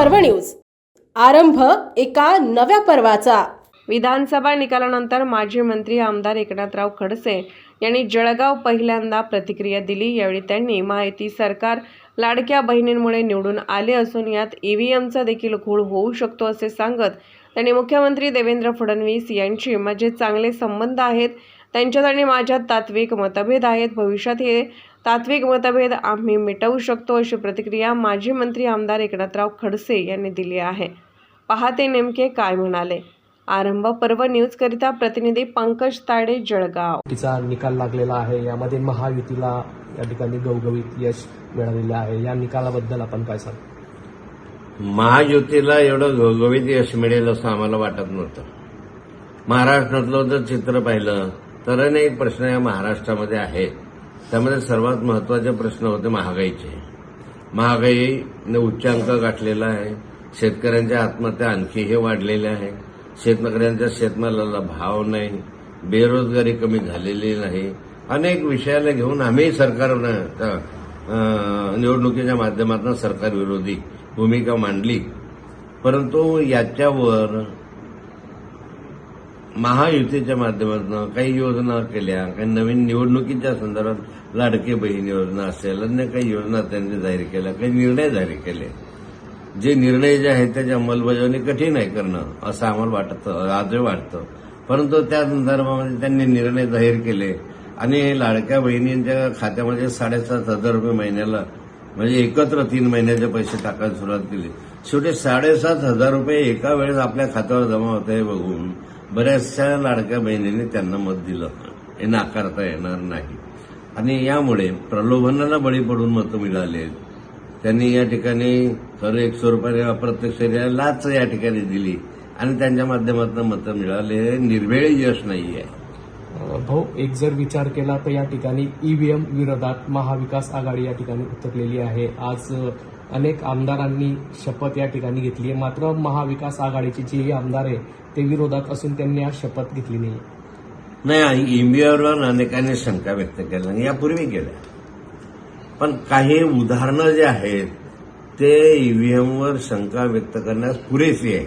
पर्व न्यूज. आरंभ एका नव्या पर्वाचा. विधानसभा निकालानंतर माजी मंत्री आमदार एकनाथराव खडसे यांनी जळगाव पहिल्यांदा प्रतिक्रिया दिली. यावेळी त्यांनी माहिती सरकार लाडक्या बहिणींमुळे निवडून आले असून यात ईव्हीएमचा देखील घोळ होऊ शकतो असे सांगत त्यांनी मुख्यमंत्री देवेंद्र फडणवीस यांची माझे चांगले संबंध आहेत. त्यांच्यात आणि माझ्यात तात्विक मतभेद आहेत. भविष्यात हे तात्विक मतभेद आम्ही मिटवू शकतो अशी प्रतिक्रिया माजी मंत्री आमदार एकनाथराव खडसे यांनी दिली आहे. पहाते नेमके काय म्हणाले. आरंभ पर्व न्यूज करिता प्रतिनिधी पंकज ताडे जळगाव. तिचा निकाल लागलेला आहे. यामध्ये महायुतीला या ठिकाणी गवगवीत यश मिळालेले आहे. या निकालाबद्दल आपण काय सांग? महायुतीला एवढं घवघवीत यश मिळेल असं आम्हाला वाटत नव्हतं. महाराष्ट्रातलं जर चित्र पाहिलं तर अनेक प्रश्न या महाराष्ट्रामध्ये आहेत. त्यामध्ये सर्वात महत्त्वाचे प्रश्न होते महागाईचे. महागाईने उच्चांक गाठलेला आहे. शेतकऱ्यांच्या आत्महत्या आणखीही वाढलेल्या आहे. शेतकऱ्यांच्या शेतमालाला भाव नाही. बेरोजगारी कमी झालेली नाही. अनेक विषयाला घेऊन आम्ही सरकारनं निवडणुकीच्या माध्यमातून सरकार विरोधी भूमिका मांडली. परंतु याच्यावर महायुतीच्या माध्यमातून काही योजना केल्या काही नवीन निवडणुकीच्या संदर्भात लाडके बहीण योजना असेल अन्य काही योजना त्यांनी जाहीर केल्या काही निर्णय जाहीर केले. जे निर्णय जे आहेत त्याची अंमलबजावणी कठीण आहे करणं असं आम्हाला वाटतं आजही वाटतं. परंतु त्या संदर्भामध्ये त्यांनी निर्णय जाहीर केले. आणि लाडक्या बहिणींच्या खात्यामध्ये साडेसात हजार रुपये महिन्याला म्हणजे एकत्र तीन महिन्याचे पैसे टाकायला सुरुवात केली. शेवटी साडेसात हजार रुपये एका वेळेस आपल्या खात्यावर जमा होत आहे बघून बऱ्याचशा लाडक्या बहिणींनी त्यांना मत दिलं. हे नाकारता येणार नाही. आणि यामुळे प्रलोभनाला बळी पडून मतं मिळाले. त्यांनी या ठिकाणी खरं एक स्वरूपाने अप्रत्यक्ष लाच या ठिकाणी दिली आणि त्यांच्या माध्यमातून मतं मिळाले. हे निर्वेळ यश नाही आहे भाऊ एक जर विचार केला तर या ठिकाणी ईव्हीएम विरोधात महाविकास आघाडी या ठिकाणी उतरलेली आहे. आज अनेक आमदारांनी शपथ या ठिकाणी घेतली आहे. मात्र महाविकास आघाडीचे जेही आमदार आहे ते विरोधात असून त्यांनी आज शपथ घेतली नाही नाही ईव्हीएमवर अनेकांनी शंका व्यक्त केल्या आणि यापूर्वी केल्या. पण काही उदाहरणं जे आहेत ते ईव्हीएमवर शंका व्यक्त करण्यास पुरेशी आहे.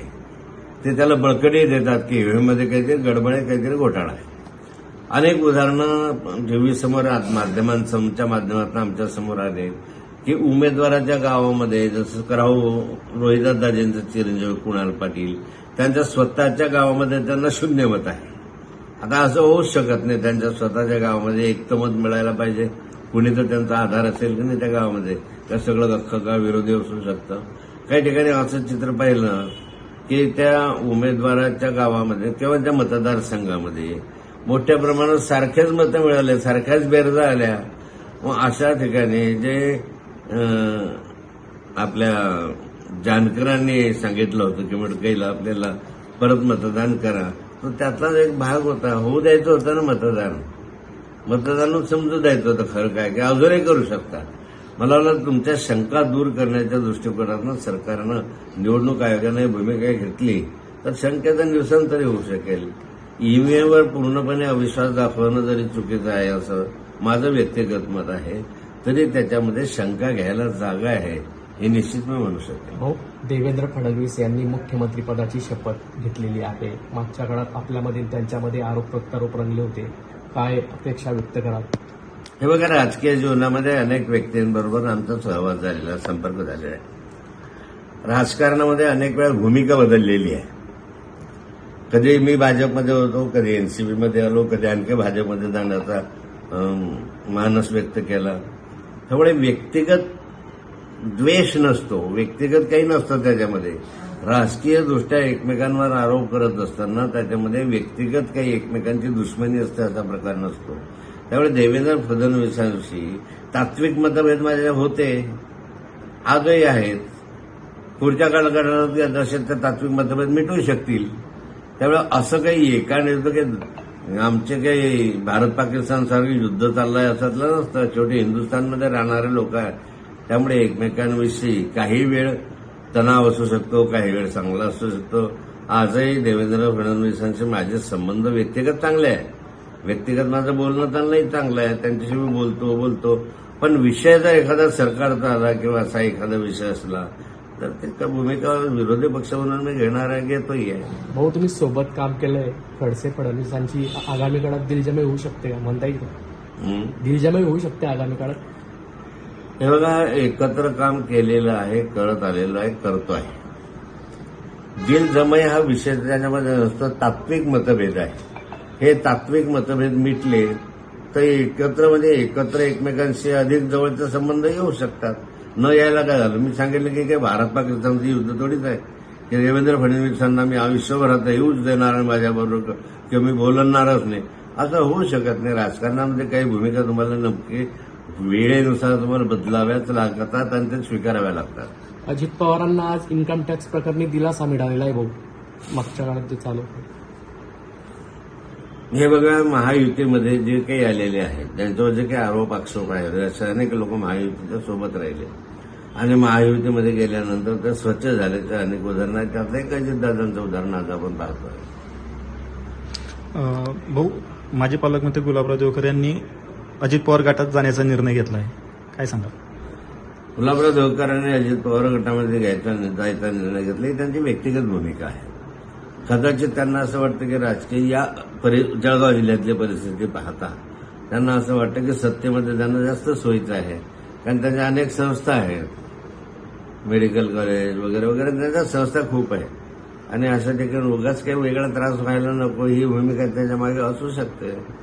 ते त्याला बळकटी देतात की ईव्हीएममध्ये काहीतरी गडबड आहे काहीतरी घोटाळा आहे. अनेक उदाहरणं टीव्ही समोर आत- माध्यमांच्या माध्यमातून आमच्यासमोर आले की उमेदवाराच्या गावामध्ये जसं कराव रोहिदादाजींचं चिरंजीव कुणाल पाटील त्यांच्या स्वतःच्या गावामध्ये त्यांना शून्य मत आहे. आता असं होऊच शकत नाही. त्यांच्या स्वतःच्या गावामध्ये एक मत मिळायला पाहिजे. कुणी तर त्यांचा आधार असेल की नाही त्या गावामध्ये? त्या सगळं अख्खं गाव विरोधी असू शकतं? काही ठिकाणी असं चित्र पाहिलं की त्या उमेदवाराच्या गावामध्ये किंवा त्या मतदारसंघामध्ये मोठ्या प्रमाणात सारख्याच मतं मिळाले सारख्याच बेरजा आल्या. मग अशा ठिकाणी जे आपल्या जानकरांनी सांगितलं होतं की मडकईला आपल्याला परत मतदान करा. तर त्यातलाच एक भाग होता. होऊ द्यायचं होतं ना मतदान. मतदान समजू द्यायचं होतं खरं काय की अजूनही करू शकता. मला वाटलं तुमच्या शंका दूर करण्याच्या दृष्टिकोनातून सरकारनं निवडणूक आयोगाने भूमिका घेतली. तर शंकेचं निरसन तरी होऊ शकेल. ईव्हीएमवर पूर्णपणे अविश्वास दाखवणं जरी चुकीचं आहे असं माझं व्यक्तिगत मत आहे तरी त्याच्यामध्ये शंका घ्यायला जागा आहे. हे निश्चित मी म्हणू शकेल भाऊ देवेंद्र फडणवीस यांनी मुख्यमंत्रीपदाची शपथ घेतलेली आहे. मागच्या काळात आपल्यामध्ये त्यांच्यामध्ये आरोप प्रत्यारोप रंगले होते. काय अपेक्षा व्यक्त कराल? हे बघा राजकीय जीवनामध्ये अनेक व्यक्तींबरोबर आमचा सहवास झालेला संपर्क झालेला आहे. राजकारणामध्ये अनेक वेळा भूमिका बदललेली आहे. कधी मी भाजपमध्ये होतो कधी एनसीपीमध्ये आलो कधी आणखी भाजपमध्ये जाण्याचा मानस व्यक्त केला. त्यामुळे व्यक्तिगत द्वेष नसतो व्यक्तिगत काही नसतं त्याच्यामध्ये. राजकीय दृष्ट्या एकमेकांवर आरोप करत असताना त्याच्यामध्ये व्यक्तिगत काही एकमेकांची दुश्मनी असते असा प्रकार नसतो. त्यामुळे देवेंद्र फडणवीसांशी तात्विक मतभेद माझ्या होते. आजही आहेत. पुढच्या काळात असेल तर तात्विक मतभेद मिटवू शकतील. त्यामुळे असं काही एका निर्णय की आमचे काही भारत पाकिस्तान सारखं युद्ध चाललंय असं नसतं. शेवटी हिंदुस्थानमध्ये राहणारे लोक आहेत त्यामुळे एकमेकांविषयी काही वेळ तणाव असू शकतो काही वेळ चांगला असू शकतो. आजही देवेंद्र फडणवीसांचे माझे संबंध व्यक्तिगत चांगले आहे व्यक्तिगत माझं बोलणं त्यांनाही चांगलं आहे. त्यांच्याशी मी बोलतो बोलतो. पण विषय जर एखादा सरकारचा आला किंवा असा एखादा विषय असला तर ते का भूमिका विरोधी पक्ष म्हणून मी घेणार आहे घेतोही आहे. भाऊ तुम्ही सोबत काम केलंय खडसे फडणवीसांची आगामी काळात दिलजमाई होऊ शकते का? म्हणता येईल का? दिलजमाई होऊ शकते आगामी काळात? हे बघा एकत्र काम केलेलं आहे करत आलेलं आहे करतो आहे. दिल जमय हा विषय त्याच्यामध्ये नसतो तात्विक मतभेद आहे. हे तात्विक मतभेद मिटले तर एकत्र म्हणजे एकत्र एकमेकांशी अधिक जवळचे संबंध येऊ शकतात. न यायला काय झालं? मी सांगितलं की काय भारत पाकिस्तानचं युद्ध थोडीच आहे. की देवेंद्र फडणवीसांना मी आयुष्यभरात येऊच देणार नाही माझ्याबरोबर किंवा मी बोलणारच नाही. असं होऊ शकत नाही. राजकारणामध्ये काही भूमिका तुम्हाला नक्की वेळेनुसार तुम्हाला बदलाव्याच लागतात आणि ते स्वीकाराव्या लागतात. अजित पवारांना आज इन्कम टॅक्स प्रकरणी दिलासा मिळालेला आहे भाऊ. मागच्या काळात जे चालू. हे बघा महायुतीमध्ये जे काही आलेले आहेत त्यांच्यावर जे काही आरोप आक्षेप आहेत असे अनेक लोक महायुतीच्या सोबत राहिले. आणि महायुतीमध्ये गेल्यानंतर ते स्वच्छ झाल्याचे अनेक उदाहरणं आहेत. त्यातलं एक अजितदादांचं उदाहरण आज आपण पाहतोय. अ, भाऊ माजी पालकमंत्री गुलाबराव देवकर यांनी अजित पवार गटात जाण्याचा निर्णय घेतला आहे काय सांगा गुलाबराव देवकरांनी अजित पवार गटामध्ये घ्यायचा जायचा निर्णय घेतला. ही त्यांची व्यक्तिगत भूमिका आहे. कदाचित त्यांना असं वाटतं की राजकीय या परि जळगाव जिल्ह्यातली परिस्थिती पाहता त्यांना असं वाटतं की सत्तेमध्ये जाणं जास्त सोयीचं आहे. कारण त्यांच्या अनेक संस्था आहेत. मेडिकल कॉलेज वगैरे वगैरे त्यांच्या संस्था खूप आहेत. आणि अशा ठिकाणी उगाच काही वेगळा त्रास व्हायला नको ही भूमिका त्याच्यामागे असू शकते.